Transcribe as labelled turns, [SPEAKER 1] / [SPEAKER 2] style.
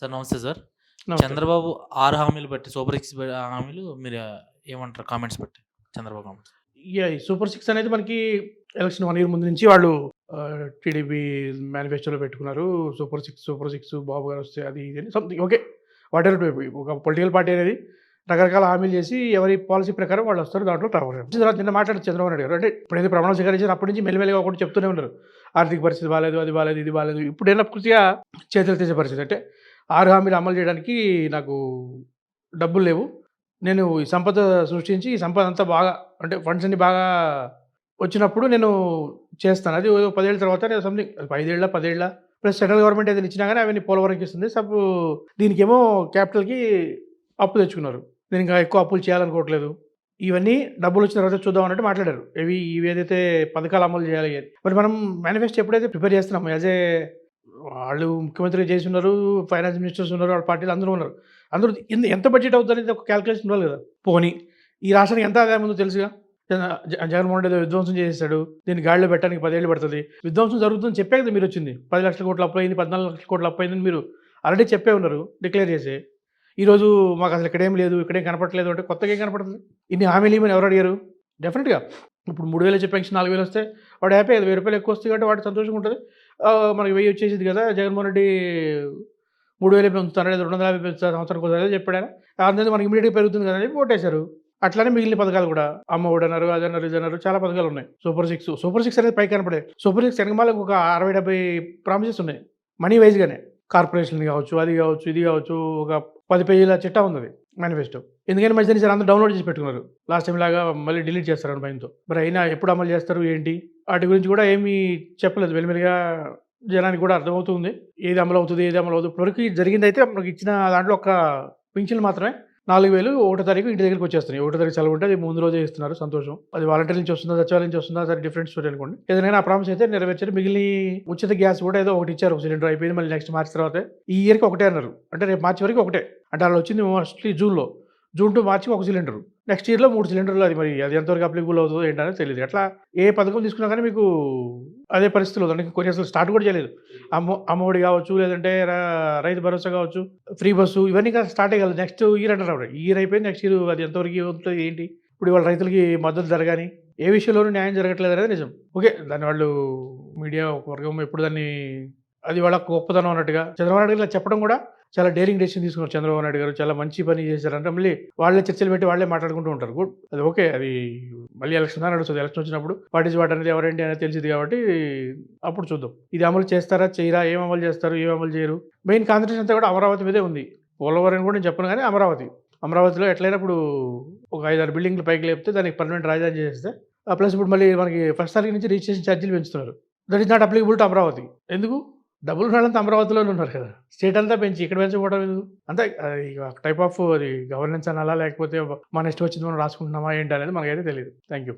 [SPEAKER 1] Sir నమస్తే sir. Chandrababu 6 హామీలు బట్టి సూపర్ సిక్స్ హామీలు మీరు ఏమంటారు కామెంట్స్ బట్టి? చంద్రబాబు కామెంట్స్.
[SPEAKER 2] సూపర్ సిక్స్ అనేది మనకి ఎలక్షన్ 1 ఇయర్ ముందు నుంచి వాళ్ళు టీడీపీ మేనిఫెస్టోలో పెట్టుకున్నారు. Super six, super six Babu గారు వస్తే అది ఇది అని సంథింగ్ ఓకే. May be. ఒక పొలిటికల్ పార్టీ అనేది రకరకాల హామీలు చేసి ఎవరి పాలసీ ప్రకారం వాళ్ళు వస్తారు. దాంట్లో రావాలి. తర్వాత నిన్న మాట్లాడారు చంద్రబాబు నాయుడు గారు. అంటే ఇప్పుడైతే ప్రమాణం స్వీకరించిన అప్పటి నుంచి మెల్లిమెల్లిగా ఒకటి చెప్తూనే ఉన్నారు. ఆర్థిక పరిస్థితి బాలేదు, అది బాలేదు, ఇది బాలేదు. ఇప్పుడైనా పూర్తిగా చేతులు తీసే పరిస్థితి. అంటే ఆరు హామీలు అమలు చేయడానికి నాకు డబ్బులు లేవు. నేను ఈ సంపద సృష్టించి ఈ సంపద అంతా బాగా అంటే ఫండ్స్ అన్ని బాగా వచ్చినప్పుడు నేను చేస్తాను. అది ఓ 10 ఏళ్ళ తర్వాత నేను సంథింగ్ ఐదేళ్ళ పదేళ్ళ ప్లస్ సెంట్రల్ గవర్నమెంట్ ఏదైనా ఇచ్చినా కానీ అవన్నీ పోలవరంకి ఇస్తుంది. సబ్ దీనికేమో క్యాపిటల్‌కి అప్పు తెచ్చుకున్నారు. నేను ఇంకా ఎక్కువ అప్పులు చేయాలనుకోవట్లేదు. ఇవన్నీ డబ్బులు వచ్చిన తర్వాత చూద్దాం అన్నట్టు మాట్లాడారు. ఇవి ఇవి ఏదైతే పథకాలు అమలు చేయాలి మరి మనం మేనిఫెస్టో ఎప్పుడైతే ప్రిపేర్ చేస్తున్నాం యాజ్ ఏ వాళ్ళు ముఖ్యమంత్రి చేసి ఉన్నారు. ఫైనాన్స్ మినిస్టర్స్ ఉన్నారు. వాళ్ళ పార్టీలు అందరూ ఉన్నారు. అందరూ ఎంత బడ్జెట్ అవుతుందనేది ఒక క్యాలిక్యులేషన్ ఉండాలి కదా! పోనీ ఈ రాష్ట్రానికి ఎంత ఆదాయం ఉందో తెలుసుగా. జగన్మోహన్ రెడ్డి విధ్వంసం చేసేసాడు. దీన్ని గాడిలో పెట్టడానికి పదేళ్ళు పడుతుంది విధ్వంసం జరుగుతుందని చెప్పే కదా మీరొచ్చింది. 10,00,000 కోట్ల అప్పయింది. 14,00,000 కోట్ల అప్పయిందని మీరు ఆల్రెడీ చెప్పే ఉన్నారు. డిక్లేర్ చేసి. ఈరోజు మాకు అసలు ఇక్కడేం లేదు. ఇక్కడేం కనపడలేదు అంటే కొత్తగా ఏం కనపడుతుంది? ఇన్ని హామీలు ఇవ్వమని ఎవరు అడిగారు? డెఫినెట్గా ఇప్పుడు మూడు వేలు చెప్పేసి నాలుగు వేలు వస్తే వాడు హ్యాపీ కదా! రూ. 1000 ఎక్కువ వస్తాయి కాబట్టి వాడు సంతోషంగా ఉంటుంది మనకి వెయ్యి వచ్చేసింది కదా! జగన్మోహన్ రెడ్డి మూడు వేలు పెంచుతారు లేదా 250 పెంచుతాను సంవత్సరానికి ఒకసారి అదే చెప్పాడు ఆయన. మనకి ఇమీడియట్గా పెరుగుతుంది కదా! అని చెప్పి ఓటేశారు. అట్లానే మిగిలిన పథకాలు కూడా అమ్మ ఒడి అన్నారు. అదన్నారు, ఇదన్నారు చాలా పథకాలు ఉన్నాయి. Super six. సూపర్ సిక్స్ అనేది పైకి కనపడే సూపర్ సిక్స్ వెనకమాల ఒక 60, 70 ప్రామిసెస్ ఉన్నాయి. మనీ వైస్‌గానే. కార్పొరేషన్ కావచ్చు, అది కావచ్చు, ఇది కావచ్చు ఒక పది పేజీల చిట్టా ఉంది మేనిఫెస్టో. ఎందుకని మంచిదని ఈసారి అందరూ డౌన్‌లోడ్ చేసి పెట్టుకున్నారు. లాస్ట్ టైం లాగా మళ్ళీ డిలీట్ చేస్తారని భయంతో. మరి అయినా ఎప్పుడు అమలు చేస్తారు? ఏంటి? వాటి గురించి కూడా ఏమీ చెప్పలేదు. వెలిమెలిగా జనానికి కూడా అర్థమవుతుంది. ఏది అమలు అవుతుంది ఏది అమలవ్వదు? ఇప్పటివరకు జరిగిందైతే మనకి ఇచ్చిన దాంట్లో ఒక పింఛన్లు మాత్రమే 4000 ఒకటో తారీఖు ఇంటి దగ్గరికి వచ్చేస్తున్నాయి. ఒకటో తారీఖు సెలవు ఉంటే అది ముందు రోజే ఇస్తున్నారు. సంతోషం. అది వాలంటీర్ నుంచి వస్తుందా? సచివాలయం నుంచి వస్తుందా? సరే డిఫరెంట్ స్టోరీ అనుకోండి. ఏదైనా ఆ ప్రామిస్ అయితే నెరవేర్చారు. మిగిలిన ఉచిత గ్యాస్ కూడా ఏదో ఒకటి ఇచ్చారు. సిలిండర్ అయిపోయింది. మళ్ళీ నెక్స్ట్ మార్చి తర్వాత ఈ ఇయర్‌కి ఒకటే అన్నారు. అంటే రేపు మార్చి వరకు ఒకటే. అంటే అలా వచ్చింది మోస్ట్‌లీ జూన్‌లో. జూన్ టు మార్చి ఒక సిలిండరు. నెక్స్ట్ ఇయర్‌లో 3 సిలిండర్లు అది మరి అది ఎంతవరకు అప్లికబుల్ అవుతదో ఏంటనేది తెలీదు. ఎట్లా ఏ పథకం తీసుకున్నా కానీ మీకు అదే పరిస్థితులు దానికి కొన్ని అసలు స్టార్ట్ కూడా చేయలేదు. అమ్మ అమ్మఒడి కావచ్చు, లేదంటే రైతు భరోసా కావచ్చు, ఫ్రీ బస్సు ఇవన్నీ ఇంకా స్టార్ట్ అయ్యాలి. Next year. ఈ ఇయర్ అయిపోయింది. నెక్స్ట్ ఇయర్ అది ఎంతవరకు అవుతది ఏంటి? ఇప్పుడు ఇవాళ రైతులకి మద్దతు ధర గాని, ఏ విషయంలోనూ న్యాయం జరగట్లేదు అనేది నిజం. ఓకే. దాన్ని వాళ్ళు మీడియా వర్గం ఎప్పుడు దాన్ని అది వాళ్ళ గొప్పతనం అన్నట్టుగా చంద్రబాబు నాయుడు ఇలా చెప్పడం కూడా చాలా డేరింగ్ డెసిషన్ తీసుకున్నారు చంద్రబాబు నాయుడు గారు. చాలా మంచి పని చేశారంటే మళ్ళీ వాళ్ళే చర్చలు పెట్టి వాళ్ళే మాట్లాడుకుంటూ ఉంటారు. గుడ్. అది ఓకే. అది మళ్ళీ ఎలక్షన్ దాకా నడుస్తుంది ఎలక్షన్ వచ్చినప్పుడు వాట్ ఈస్ వాట్ అనేది ఎవరేంటి అనేది తెలిసింది కాబట్టి అప్పుడు చూద్దాం. ఇది అమలు చేస్తారా? చేయరా? ఏం అమలు చేస్తారు? ఏం అమలు చేయరు? మెయిన్ కాన్సన్ట్రేషన్ అంతా కూడా అమరావతి మీదే ఉంది. పోలవరం కూడా నేను చెప్పను కానీ అమరావతి. అమరావతిలో ఎట్లైనా ఇప్పుడు ఒక 5, 6 బిల్డింగ్‌లు పైకి లేపితే దానికి పర్మనెంట్ రాజధాని చేసేస్తే ప్లస్ ఇప్పుడు మళ్ళీ మనకి ఫస్ట్ తారీఖు నుంచి రిజిస్ట్రేషన్ ఛార్జీలు పెంచుతున్నారు. That is not applicable to Amaravati. ఎందుకు? డబ్బులు ఉన్నోళ్ళంతా అమరావతిలోనే ఉన్నారు కదా! స్టేట్ అంతా పెంచి ఇక్కడ పెంచకపోవడం ఎందుకు? అంతే అది టైప్ ఆఫ్ అది గవర్నెన్స్ అనాలా? లేకపోతే మన ఇష్టం వచ్చింది మనం రాసుకుంటున్నామా ఏంటి అనేది మనకైతే తెలియదు థ్యాంక్ యూ.